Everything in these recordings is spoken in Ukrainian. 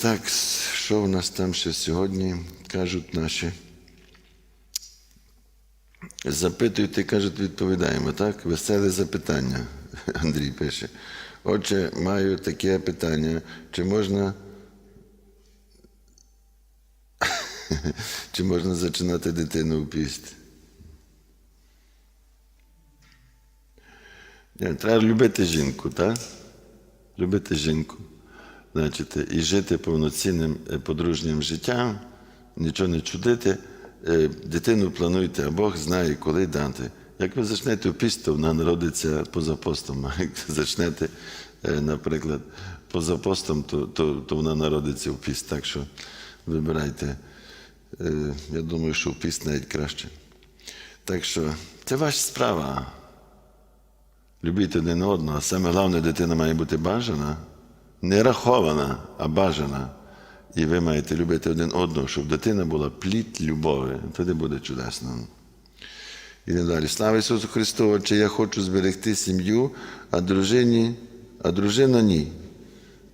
так, що в нас там ще сьогодні кажуть наші? Запитуйте, кажуть, відповідаємо, так? Веселе запитання. Андрій пише. Отже, маю таке питання. Чи можна. Чи можна зачинати дитину у піст? Треба любити жінку, так? Любити жінку. Значить, і жити повноцінним е, подружнім життям, нічого не чудити. Е, Дитину плануйте, а Бог знає, коли дати. Як ви зачнете у піст, то вона народиться поза постом. Як зачнете, е, наприклад, поза постом, то, то, то вона народиться в піст. Так що вибирайте. Я думаю, що в піст навіть краще. Так що це ваша справа. Любіть один одного. А Саме головне, дитина має бути бажана, не рахована, а бажана. І ви маєте любити один одного, щоб дитина була плід любові. Тоді буде чудесно. Ідемо далі. Слава Ісусу Христу! Отче, я хочу зберегти сім'ю, а дружині, а дружина ні.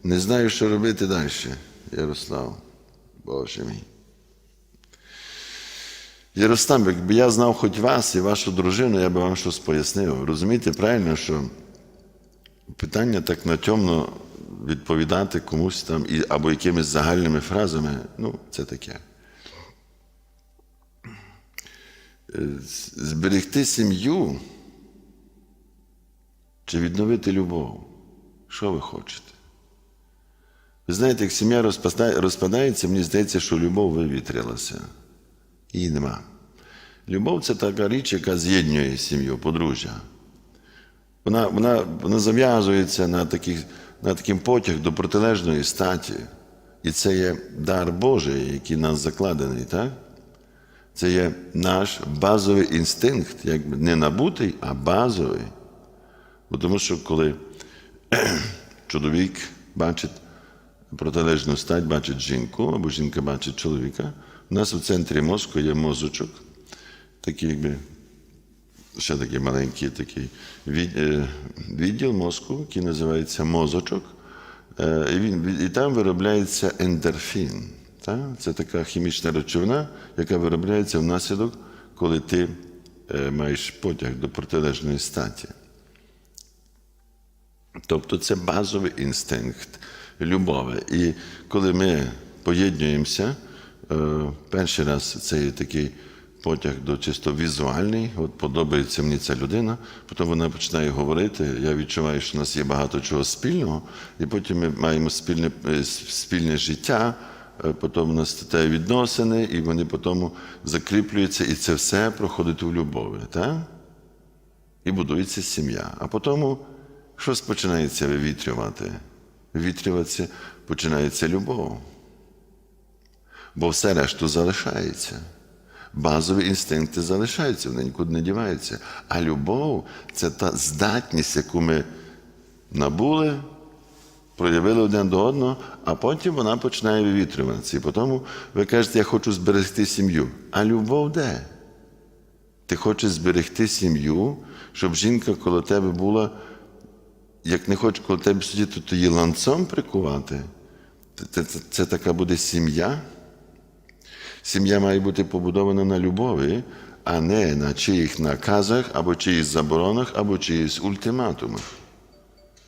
Не знаю, що робити далі. Ярослав, Боже мій. Ярослав, якби я знав хоч вас і вашу дружину, я би вам щось пояснив. Розумієте правильно, що питання так на темно відповідати комусь там і, або якимись загальними фразами, ну, це таке. Е, Зберегти сім'ю чи відновити любов? Що ви хочете? Ви знаєте, як сім'я розпадається, мені здається, що любов вивітрилася. Її нема. Любов це така річ, яка з'єднує сім'ю, подружжя. Вона, вона, вона зав'язується на, таких, на таким потяг до протилежної статі. І це є дар Божий, який нас закладений, так? Це є наш базовий інстинкт, якби не набутий, а базовий. Бо тому що коли чоловік бачить протилежну стать, бачить жінку, або жінка бачить чоловіка, у нас у центрі мозку є мозочок, такий якби ще такий маленький такий е, відділ мозку, який називається мозочок. Е, І, він, і там виробляється ендорфін. Так? Це така хімічна речовина, яка виробляється внаслідок, коли ти е, маєш потяг до протилежної статі. Тобто це базовий інстинкт любові. І коли ми поєднуємося, перший раз це є такий потяг до чисто візуальний, от подобається мені ця людина, потім вона починає говорити, я відчуваю, що у нас є багато чого спільного, і потім ми маємо спільне, е, спільне життя, е, потім у нас стає відносини, і вони потім закріплюються, і це все проходить у любові. Так? і будується сім'я. А потім щось починається вивітрювати. Вивітрюватися починається любов. Бо все решту залишається. Базові інстинкти залишаються, вони нікуди не діваються. А любов це та здатність, яку ми набули, проявили один до одного, а потім вона починає вивітрюватися. І потім ви кажете, я хочу зберегти сім'ю. А любов де? Ти хочеш зберегти сім'ю, щоб жінка коло тебе була, як не хоче коло тебе сидіти, то її ланцом прикувати. Це, це, це така буде сім'я. Сім'я має бути побудована на любові, а не на чиїх наказах, або чиїх заборонах, або чиїсь ультиматумах.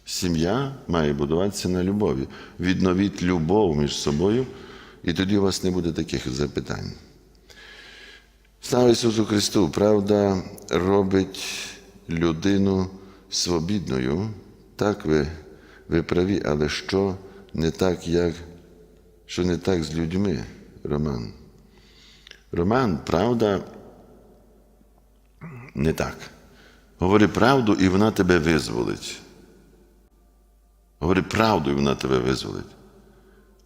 Сім'я має будуватися на любові. Відновіть любов між собою, і тоді у вас не буде таких запитань. Слава Ісусу Христу! Правда робить людину свобідною. Так ви, ви праві, але що не так, як, що не так з людьми, Роман? Роман, правда, не так. Говори правду, і вона тебе визволить. Говори правду, і вона тебе визволить.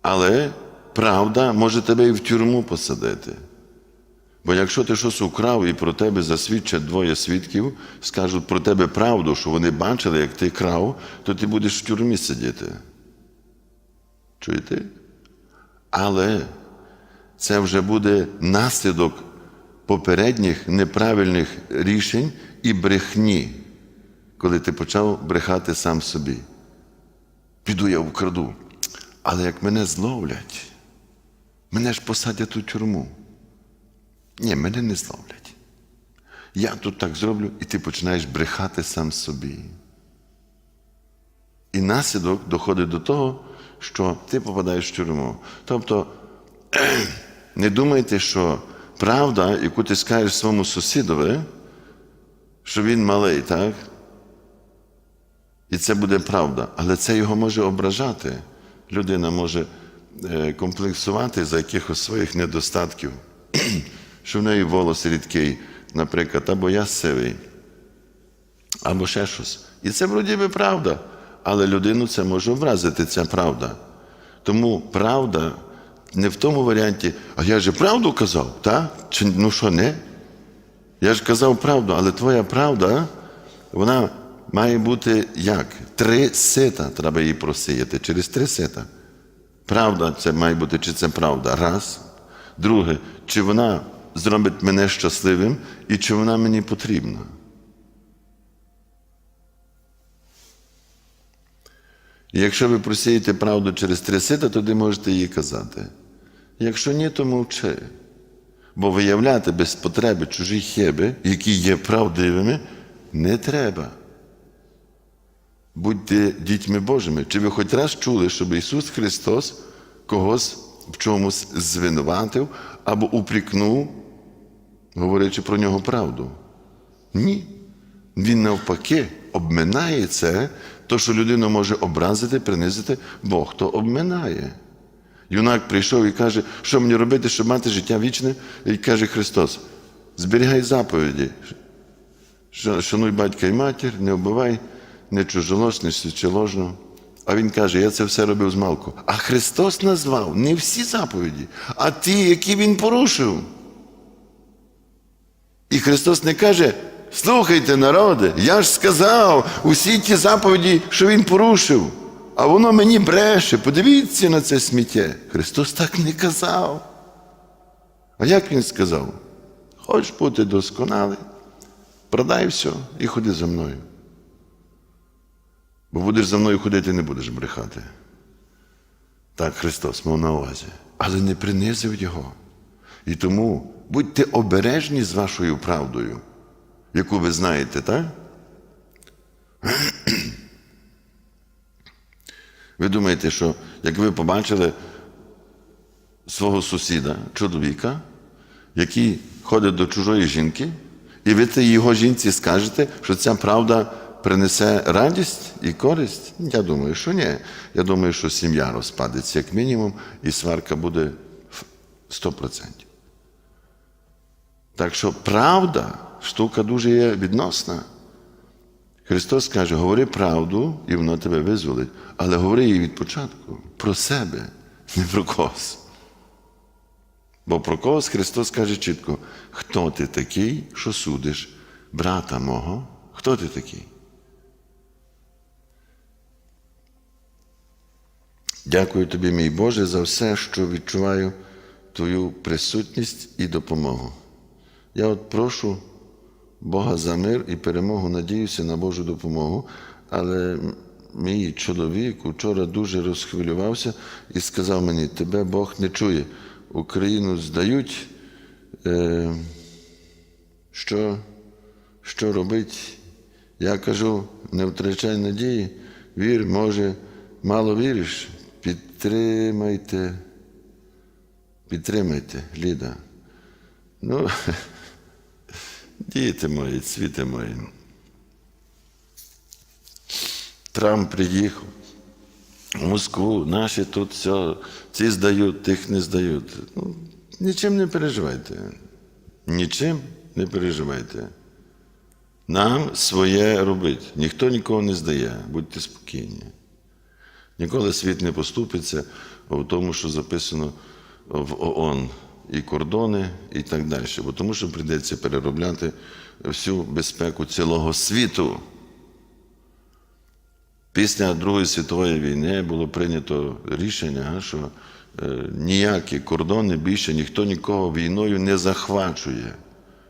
Але правда може тебе і в тюрму посадити. Бо якщо ти щось украв і про тебе засвідчать двоє свідків, скажуть про тебе правду, що вони бачили, як ти крав, то ти будеш в тюрмі сидіти. Чуєте? Але це вже буде наслідок попередніх неправильних рішень і брехні, коли ти почав брехати сам собі. Піду я вкраду. Але як мене зловлять, мене ж посадять у тюрму. Ні, мене не зловлять. Я тут так зроблю, і ти починаєш брехати сам собі. І наслідок доходить до того, що ти попадаєш в тюрму. Тобто, не думайте, що правда, яку ти скажеш своєму сусідові, що він малий, так? І це буде правда. Але це його може ображати. Людина може е, комплексувати за якихось своїх недостатків, що в неї волос рідкий, наприклад, або я сивий, або ще щось. І це вроді би правда. Але людину це може образити, ця правда. Тому правда не в тому варіанті, а я же правду казав, так? Чи ну що не? Я ж казав правду, але твоя правда, вона має бути як? Три сита треба її просіяти. Через три сита. Правда, це має бути, чи це правда? Раз. Друге, чи вона зробить мене щасливим і чи вона мені потрібна. І якщо ви просієте правду через три сита, тоді можете її казати. Якщо ні, то мовчи. Бо виявляти без потреби чужі хиби, які є правдивими, не треба. Будьте дітьми Божими. Чи ви хоч раз чули, щоб Ісус Христос когось в чомусь звинуватив або упрікнув, говорячи про нього правду? Ні. Він навпаки обминає це, то, що людину може образити, принизити, Бог то обминає. Юнак прийшов і каже, що мені робити, щоб мати життя вічне, і каже Христос: зберігай заповіді. Шануй батька і матір, не вбивай, не чужолож, не свідчеложно. А він каже, я це все робив з малку. А Христос назвав не всі заповіді, а ті, які він порушив. І Христос не каже, слухайте, народи, я ж сказав усі ті заповіді, що він порушив. А воно мені бреше. Подивіться на це сміття. Христос так не казав. А як Він сказав? Хочеш бути досконалий, продай все і ходи за мною. Бо будеш за мною ходити, не будеш брехати. Так Христос мав на увазі. Але не принизив Його. І тому будьте обережні з вашою правдою, яку ви знаєте, так? Ви думаєте, що як ви побачили свого сусіда, чоловіка, який ходить до чужої жінки, і ви тій його жінці скажете, що ця правда принесе радість і користь? Я думаю, що ні. Я думаю, що сім'я розпадеться як мінімум, і сварка буде 100%. Так що правда, штука дуже є відносна. Христос каже, говори правду, і воно тебе визволить, але говори її від початку про себе, не про когось. Бо про когось Христос каже чітко, хто ти такий, що судиш брата мого? Хто ти такий? Дякую тобі, мій Боже, за все, що відчуваю Твою присутність і допомогу. Я от прошу Бога за мир і перемогу, надіюся на Божу допомогу, але мій чоловік вчора дуже розхвилювався і сказав мені, тебе Бог не чує. Україну здають, е, що, що робить? Я кажу, не втрачай надії, вір, може, мало віриш, підтримайте, підтримайте, Ліда. Ну, діти мої, цвіти мої. Трамп приїхав в Москву, наші тут все, ці здають, тих не здають. Ну, нічим не переживайте. Нічим не переживайте. Нам своє робить. Ніхто нікого не здає, будьте спокійні. Ніколи світ не поступиться в тому, що записано в ООН і кордони, і так далі. Бо тому що прийдеться переробляти всю безпеку цілого світу. Після Другої світової війни було прийнято рішення, що е, ніякі кордони більше ніхто нікого війною не захвачує.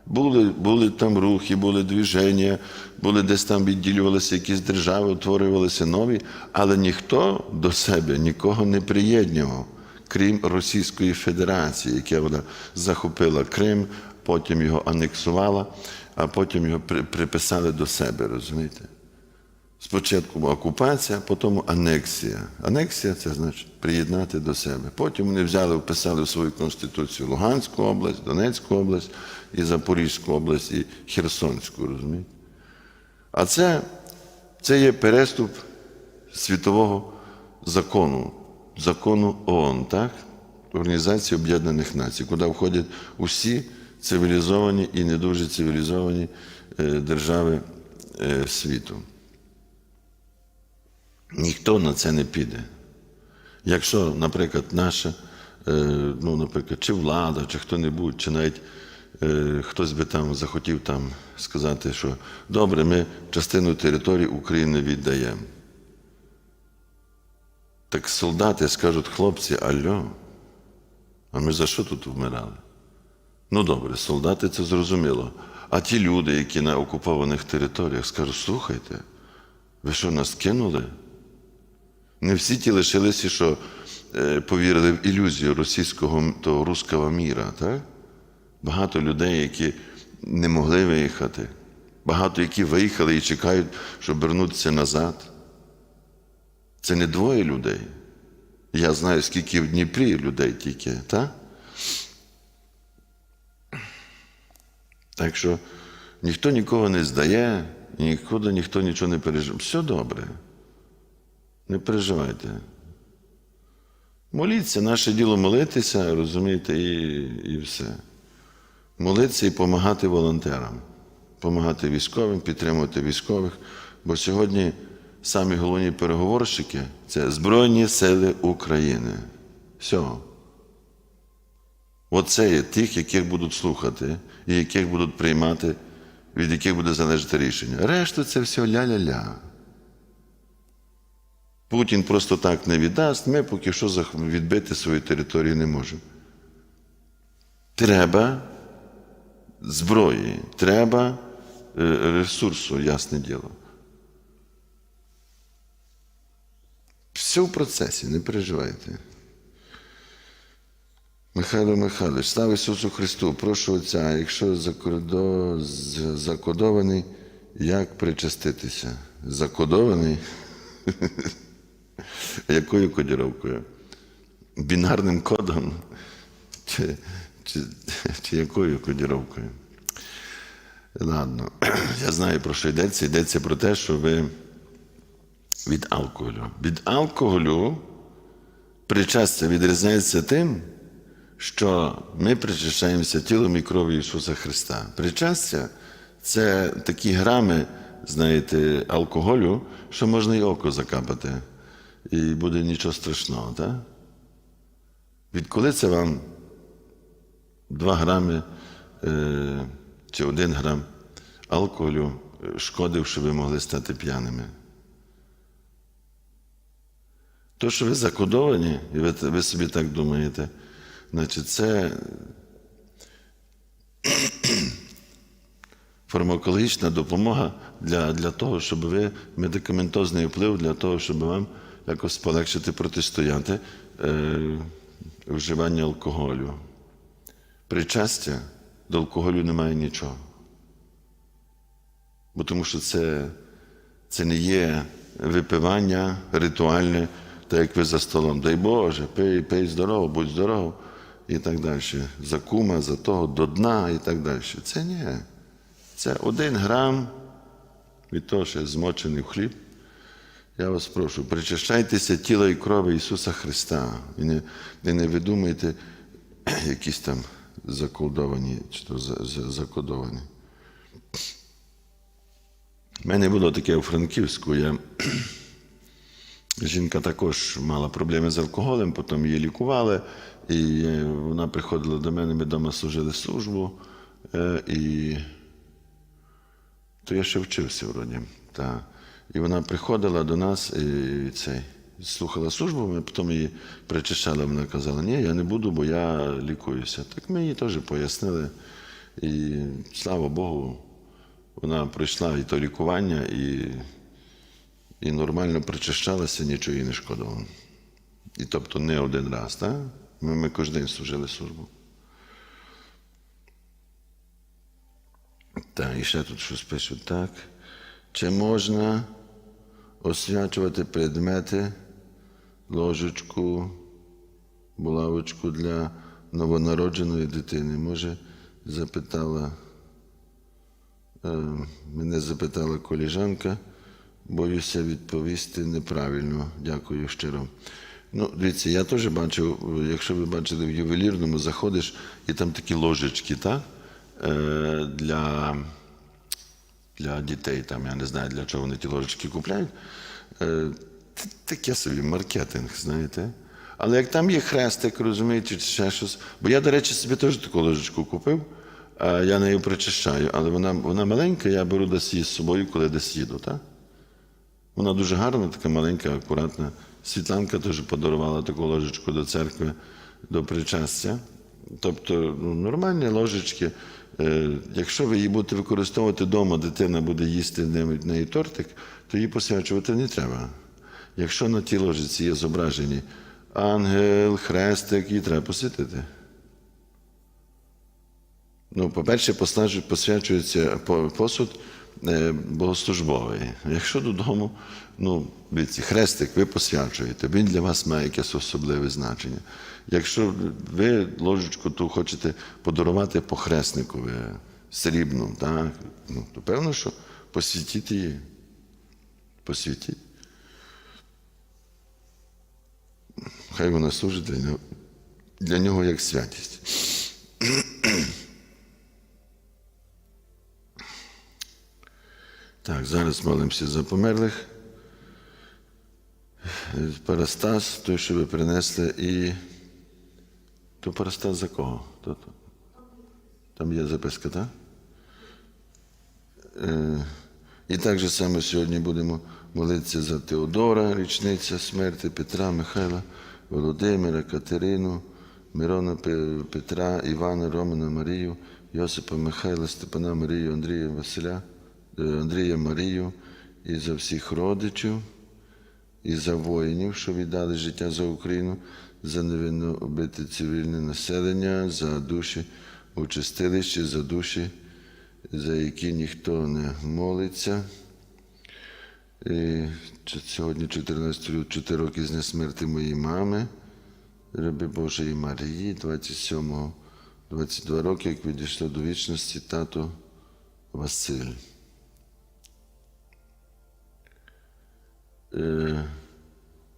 Були, були там рухи, були движення, були десь там відділювалися якісь держави, утворювалися нові, але ніхто до себе нікого не приєднував, крім Російської Федерації, яка вона захопила Крим, потім його анексувала, а потім його приписали до себе, розумієте? Спочатку окупація, потім анексія. Анексія це значить приєднати до себе. Потім вони взяли, вписали в свою конституцію Луганську область, Донецьку область, і Запорізьку область, і Херсонську, розумієте? А це, це є переступ світового закону, закону ООН, так? Організації Об'єднаних Націй, куди входять усі цивілізовані і не дуже цивілізовані е, держави е, світу. Ніхто на це не піде. Якщо, наприклад, наша, е, ну, наприклад, чи влада, чи хто-небудь, чи навіть хтось би там захотів там сказати, що добре, ми частину території України віддаємо. Так солдати скажуть, хлопці, альо, а ми за що тут вмирали? Ну добре, солдати це зрозуміло. А ті люди, які на окупованих територіях, скажуть, слухайте, ви що нас кинули? Не всі ті лишилися, що е, повірили в ілюзію російського того руського міра. Так? Багато людей, які не могли виїхати, багато які виїхали і чекають, щоб вернутися назад. Це не двоє людей. Я знаю, скільки в Дніпрі людей тільки, так? Так що ніхто нікого не здає, нікуди ніхто нічого не переживає. Все добре. Не переживайте. Моліться, наше діло молитися, розумієте, і, і все. Молитися і допомагати волонтерам, допомагати військовим, підтримувати військових. Бо сьогодні самі головні переговорщики це Збройні Сили України. Все. Оце є тих, яких будуть слухати, і яких будуть приймати, від яких буде залежати рішення. Решта це все ля-ля-ля. Путін просто так не віддасть, ми поки що відбити свою територію не можемо. Треба зброї, треба е, ресурсу, ясне діло. Все в процесі, не переживайте. Михайло Михайлович, слава Ісусу Христу, прошу Отця, якщо закодований, як причаститися? Закодований? Якою кодіровкою? Бінарним кодом? Чи, чи, чи якою кодіровкою? Ладно, я знаю, про що йдеться. Йдеться про те, що ви від алкоголю. Від алкоголю причастя відрізняється тим, що ми причащаємося тілом і кров'ю Ісуса Христа. Причастя це такі грами, знаєте, алкоголю, що можна і око закапати, і буде нічого страшного. Так? Відколи це вам 2 грами е, чи 1 грам алкоголю е, шкодив, що ви могли стати п'яними? То, що ви закодовані, і ви, ви собі так думаєте, значить, це фармакологічна допомога для, для того, щоб ви медикаментозний вплив для того, щоб вам якось полегшити протистояти е, вживання алкоголю. Причастя до алкоголю немає нічого. Бо тому що це, це не є випивання ритуальне, так як ви за столом. Дай Боже, пий, пий здорово, будь здоров, і так далі. За кума, за того до дна і так далі. Це ні. Це один грам від того, що змочений в хліб. Я вас прошу, причащайтеся тіла і крові Ісуса Христа. І не, і не видумайте якісь там закодовані, чи то за- за- закодовані. У мене було таке у Франківську. Я... Жінка також мала проблеми з алкоголем, потім її лікували, і вона приходила до мене, ми вдома служили службу. е, І то я ще вчився вроді. Та. І вона приходила до нас і цей, слухала службу, ми потім її причащали, вона казала, ні, я не буду, бо я лікуюся. Так ми їй теж пояснили. І слава Богу, вона пройшла і то лікування, і, і нормально причащалася, нічого їй не шкодило. І тобто не один раз, так? Ми, ми кожен день служили службу. Так, і ще тут щось пишуть так. Чи можна освячувати предмети, ложечку, булавочку для новонародженої дитини? Може, запитала, е, мене запитала коліжанка, боюся відповісти неправильно. Дякую щиро. Ну, дивіться, я теж бачив, якщо ви бачили в ювелірному, заходиш, і там такі ложечки, так? Е, для, для дітей, там, я не знаю, для чого вони ті ложечки купляють. Е, таке собі маркетинг, знаєте. Але як там є хрестик, розумієте, чи ще щось. Бо я, до речі, собі теж таку ложечку купив, а я нею причищаю, але вона, вона маленька, я беру десь її з собою, коли десь їду, так? Вона дуже гарна, така маленька, акуратна. Світланка теж подарувала таку ложечку до церкви, до причастя. Тобто ну, нормальні ложечки. Е, якщо ви її будете використовувати вдома, дитина буде їсти в неї тортик, то її посвячувати не треба. Якщо на тій ложиці є зображені ангел, хрестик, її треба посвятити. Ну, по-перше, посвячується посуд богослужбовий. Якщо додому, ну, дивіться, хрестик ви посвячуєте, він для вас має якесь особливе значення. Якщо ви ложечку ту хочете подарувати по хреснику, срібну, так, ну, то певно, що посвятіть її. Посвятіть. Хай вона служить для нього, для нього як святість. Так, зараз молимося за померлих. Парастас, той, що ви принесли, і. То парастас за кого? То. Там є записка, так? Е, І так же саме сьогодні будемо молитися за Теодора, річниця смерті Петра, Михайла, Володимира, Катерину, Мирона Петра, Івана, Романа, Марію, Йосипа, Михайла, Степана, Марію, Андрія, Василя, Андрія, Марію і за всіх родичів, і за воїнів, що віддали життя за Україну, за невинно убите цивільне населення, за душі у чистилищі, за душі, за які ніхто не молиться. І сьогодні 14 лютого, 4 роки з дня смерті моєї мами, раби Божої Марії, 27 22 роки, як відійшло до вічності тато Василь.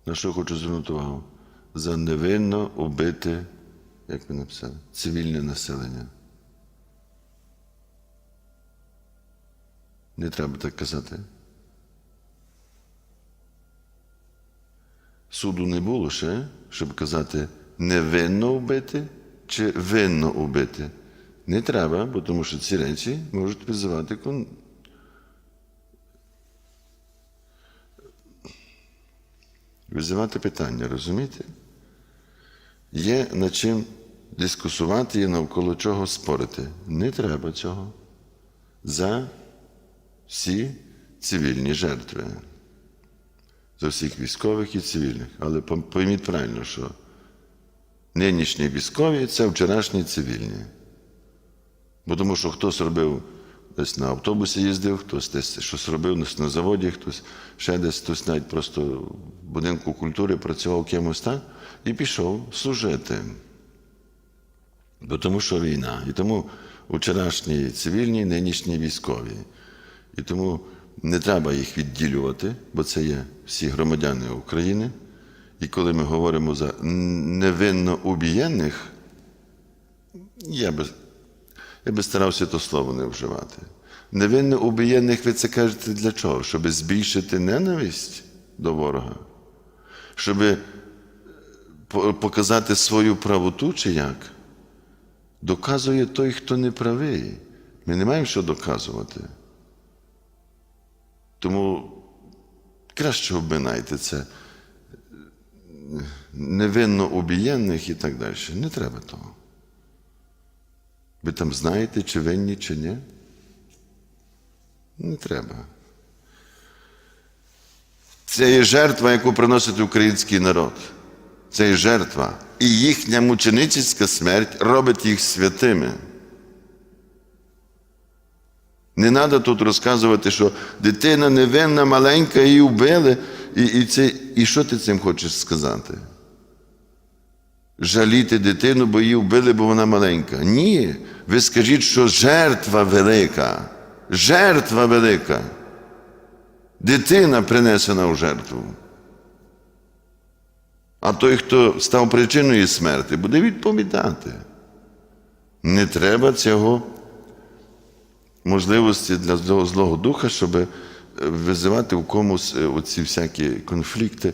На що хочу звернути увагу? За невинно убите, як ви написали, цивільне населення. Не треба так казати. Суду не було ще, щоб казати невинно вбити чи винно убити. Не треба, бо тому що ці речі можуть визивати кон... визивати питання, розумієте? Є над чим дискусувати, є навколо чого спорити. Не треба цього. За всі цивільні жертви. За всіх військових і цивільних. Але пойміть правильно, що нинішні військові це вчорашні цивільні. Бо тому що хтось робив десь на автобусі їздив, хтось десь щось робив десь на заводі, хтось ще десь, хтось навіть просто в будинку культури працював кимось так, і пішов служити. Бо тому що війна. І тому вчорашні цивільні, нинішні військові. І тому не треба їх відділювати, бо це є всі громадяни України. І коли ми говоримо за невинно убієнних, я би, я би старався то слово не вживати. Невинно убієнних ви це кажете для чого? Щоб збільшити ненависть до ворога? Щоб показати свою правоту чи як? Доказує той, хто не правий. Ми не маємо що доказувати. Тому краще обминайте це невинно убієнних і так далі. Не треба того. Ви там знаєте, чи винні, чи ні? Не треба. Це є жертва, яку приносить український народ. Це є жертва. І їхня мученицька смерть робить їх святими. Не треба тут розказувати, що дитина невинна, маленька, її вбили. І, і, це, і що ти цим хочеш сказати? Жаліти дитину, бо її вбили, бо вона маленька. Ні. Ви скажіть, що жертва велика. Жертва велика. Дитина принесена в жертву. А той, хто став причиною смерті, буде відповідати. Не треба цього можливості для злого, духа, щоб е, визивати в комусь е, оці всякі конфлікти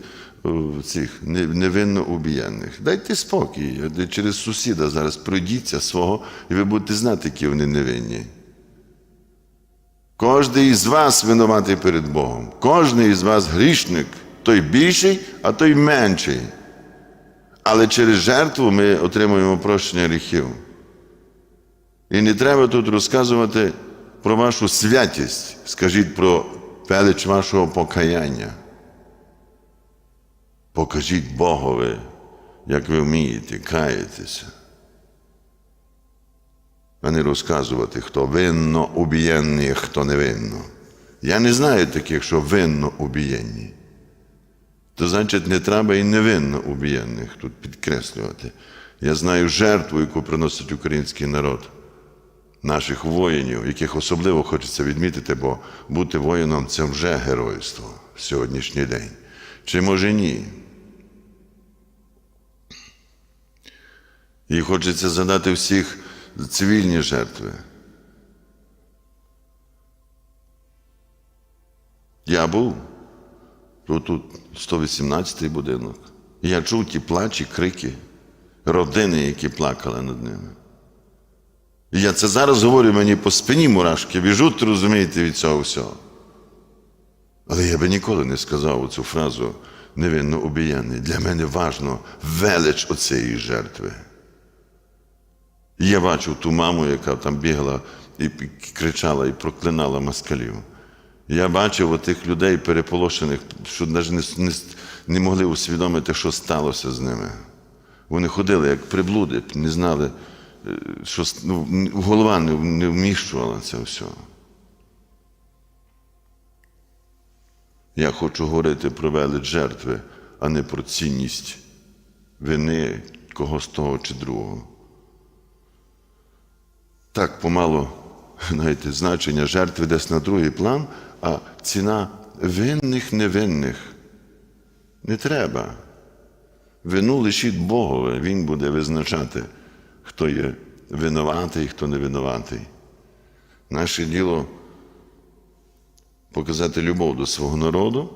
цих невинно убієнних. Дайте спокій. Е, Через сусіда зараз пройдіться свого, і ви будете знати, які вони невинні. Кожний із вас винуватий перед Богом. Кожний із вас грішник, той більший, а той менший. Але через жертву ми отримуємо прощення гріхів. І не треба тут розказувати про вашу святість. Скажіть про велич вашого покаяння. Покажіть Богові, як ви вмієте, каєтеся. А не розказувати, хто винно убієнний, а хто невинно. Я не знаю таких, що винно убієнні. То значить, не треба і невинно убієнних тут підкреслювати. Я знаю жертву, яку приносить український народ, наших воїнів, яких особливо хочеться відмітити, бо бути воїном це вже геройство в сьогоднішній день. Чи може ні? І хочеться задати всіх цивільні жертви. Я був тут 118-й будинок. Я чув ті плачі, крики, родини, які плакали над ними. І я це зараз говорю, мені по спині мурашки біжуть, розумієте, від цього всього. Але я би ніколи не сказав цю фразу невинно убієнний. Для мене важно велич оцієї жертви. І Я бачив ту маму, яка там бігала і кричала і проклинала москалів. Я бачив отих людей переполошених, що навіть не, не, не могли усвідомити, що сталося з ними. Вони ходили як приблуди, не знали, е, що ну, голова не, не вміщувала це все. Я хочу говорити про велич жертви, а не про цінність вини когось того чи другого. Так помалу, знаєте, значення жертви десь на другий план, а ціна винних невинних не треба. Вину лишіть Богове, Він буде визначати, хто є винуватий, хто не винуватий. Наше діло показати любов до свого народу,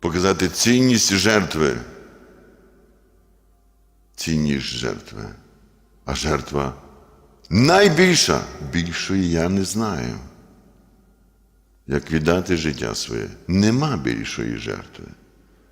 показати цінність жертви. Цінність жертви. А жертва найбільша, більшої я не знаю. Як віддати життя своє. Нема більшої жертви.